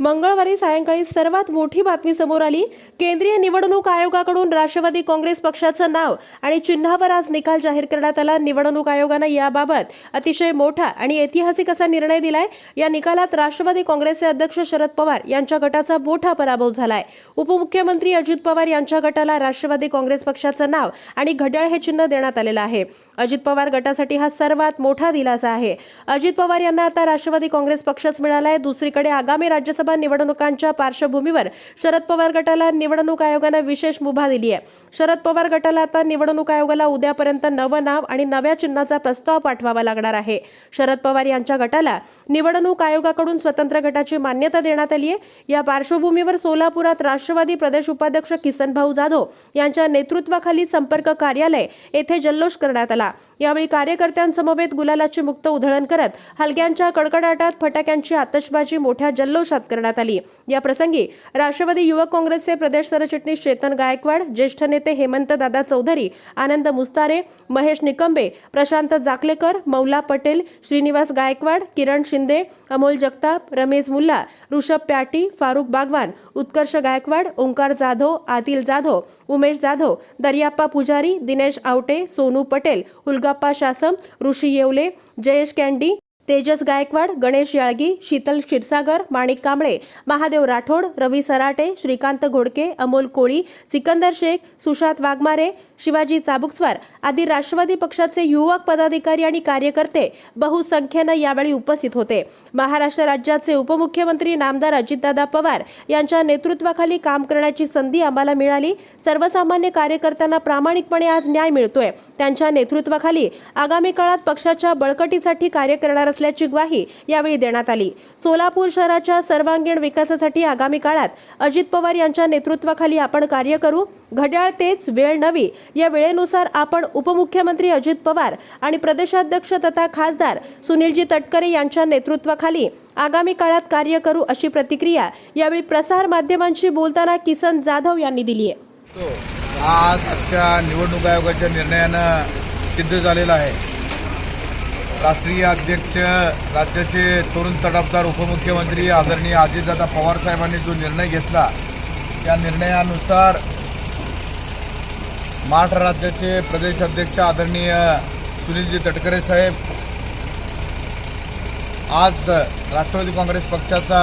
मंगळवारी सायंकाळी सर्वात मोठी बातमी समोर आली. केंद्रीय निवडणूक आयोगाकडून राष्ट्रवादी काँग्रेस पक्षाचं नाव आणि चिन्हावर आज निकाल जाहीर करण्यात आला. निवडणूक आयोगानं याबाबत अतिशय मोठा आणि ऐतिहासिक असा निर्णय दिलाय. या निकालात राष्ट्रवादी काँग्रेसचे अध्यक्ष शरद पवार यांच्या गटाचा मोठा पराभव झालाय. उपमुख्यमंत्री अजित पवार यांच्या गटाला राष्ट्रवादी काँग्रेस पक्षाचं नाव आणि घड्याळ हे चिन्ह देण्यात आलेलं आहे. अजित पवार गटासाठी हा सर्वात मोठा दिलासा आहे. अजित पवार यांना आता राष्ट्रवादी काँग्रेस पक्षच मिळालाय. दुसरीकडे आगामी राज्यसभा निवडणुकांच्या पार्श्वभूमीवर शरद पवार गटाला निवडणूक आयोगानं विशेष मुभा दिली आहे. शरद पवार गटाला आता निवडणूक आयोगाला उद्यापर्यंत नवं नाव आणि नव्या चिन्हाचा प्रस्ताव पाठवावा लागणार आहे. शरद पवार यांच्या गटाला निवडणूक आयोगाकडून स्वतंत्र गटाची मान्यता देण्यात आली आहे. या पार्श्वभूमीवर सोलापुरात राष्ट्रवादी प्रदेश उपाध्यक्ष किसन भाऊ जाधव यांच्या नेतृत्वाखाली संपर्क कार्यालय येथे जल्लोष करण्यात आला. यावेळी कार्यकर्त्यांसमवेत गुलालाची मुक्त उधळण करत हलग्यांच्या कडकडाटात फटाक्यांची आतषबाजी मोठ्या जल्लोषात करण्यात आली. या प्रसंगी राष्ट्रवादी युवक काँग्रेसचे प्रदेश सरचिटणीस चेतन गायकवाड ज्येष्ठ नेते हेमंत दादा चौधरी आनंद मुस्तारे महेश निकंबे प्रशांत जाकलेकर मौला पटेल श्रीनिवास गायकवाड किरण शिंदे अमोल जगताप रमेश मुल्ला ऋषभ प्याटी फारुख बागवान उत्कर्ष गायकवाड ओंकार जाधव आदिल जाधव उमेश जाधव दर्याप्पा पुजारी दिनेश आवटे सोनू पटेल हुलगाप्पा शासम ऋषी येवले जयेश कॅन्डी तेजस गायकवाड गणेश याळगी शीतल क्षीरसागर माणिक कांबळे महादेव राठोड रवी सराटे श्रीकांत घोडके अमोल कोळी सिकंदर शेख सुशांत वाघमारे शिवाजी चाबुकस्वार आदी राष्ट्रवादी पक्षाचे युवक पदाधिकारी आणि कार्यकर्ते बहुसंख्येनं यावेळी उपस्थित होते. महाराष्ट्र राज्याचे उपमुख्यमंत्री नामदार अजितदादा पवार यांच्या नेतृत्वाखाली काम करण्याची संधी आम्हाला मिळाली. सर्वसामान्य कार्यकर्त्यांना प्रामाणिकपणे आज न्याय मिळतोय. त्यांच्या नेतृत्वाखाली आगामी काळात पक्षाच्या बळकटीसाठी कार्य करणार असल्याची ग्वाही यावेळी देण्यात आली. सोलापूर शहराच्या सर्वांगीण विकासासाठी आगामी काळात अजित पवार यांच्या नेतृत्वाखाली आपण कार्य करू. घड्याळ तेच वेळ नवी या वेळेनुसार आपण उपमुख्यमंत्री अजित पवार आणि प्रदेशाध्यक्ष तथा खासदार सुनीलजी तटकरे यांच्या नेतृत्वाखाली आगामी काळात कार्य करू अशी प्रतिक्रिया यावेळी प्रसार माध्यमांशी बोलताना किसन जाधव यांनी दिली आहे. आज आजच्या निवडणूक आयोगाच्या निर्णयानं सिद्ध झालेला आहे. राष्ट्रीय अध्यक्ष राज्याचे तरुण तडफदार उपमुख्यमंत्री आदरणीय अजितदादा पवार साहेबांनी जो निर्णय घेतला त्या निर्णयानुसार महाराष्ट्र राज्याचे प्रदेश अध्यक्ष आदरणीय सुनीलजी तटकरे साहेब आज राष्ट्रवादी काँग्रेस पक्षाचा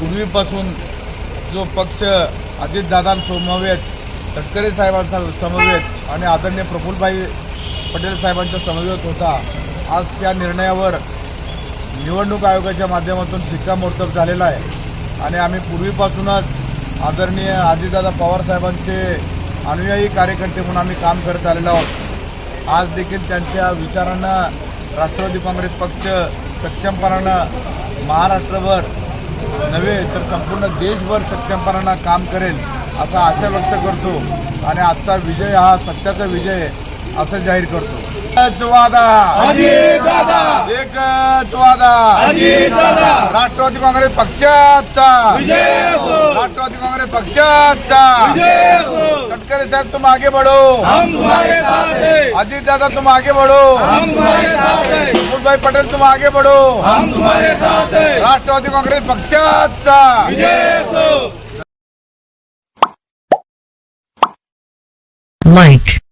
पूर्वीपासून जो पक्ष अजितदादांसमवेत तटकरे साहेबांसमवेत आणि आदरणीय प्रफुल्लभाई पटेल साहेबांच्या समवेत होता. आज त्या निर्णयावर निवडणूक आयोगाच्या माध्यमातून शिक्कामोर्तब झालेला आहे. आणि आम्ही पूर्वीपासूनच आदरणीय आजीदादा पवार साहेबांचे अनुयायी कार्यकर्ते म्हणून आम्ही काम करत आलेलो आहोत. आज देखील त्यांच्या विचारांना राष्ट्रवादी काँग्रेस पक्ष सक्षमपणानं महाराष्ट्रभर नव्हे तर संपूर्ण देशभर सक्षमपणानं काम करेल असा आशा व्यक्त करतो. आणि आजचा विजय हा सत्याचा विजय आहे. असं जाहीर करतो. एकच वादा! एकच वादा! राष्ट्रवादी काँग्रेस पक्षाचा. विजय असो! राष्ट्रवादी काँग्रेस पक्षाचा. विजय असो! तटकरे साहब तुम आगे बढ़ो. हम तुम्हारे साथ हैं. अजीत दादा तुम आगे बढ़ो. हम तुम्हारे साथ हैं. प्रफुल्ल भाई पटेल तुम आगे बढ़ो. हम तुम्हारे साथ हैं. राष्ट्रवादी काँग्रेस पक्षाचा. विजय असो. Like,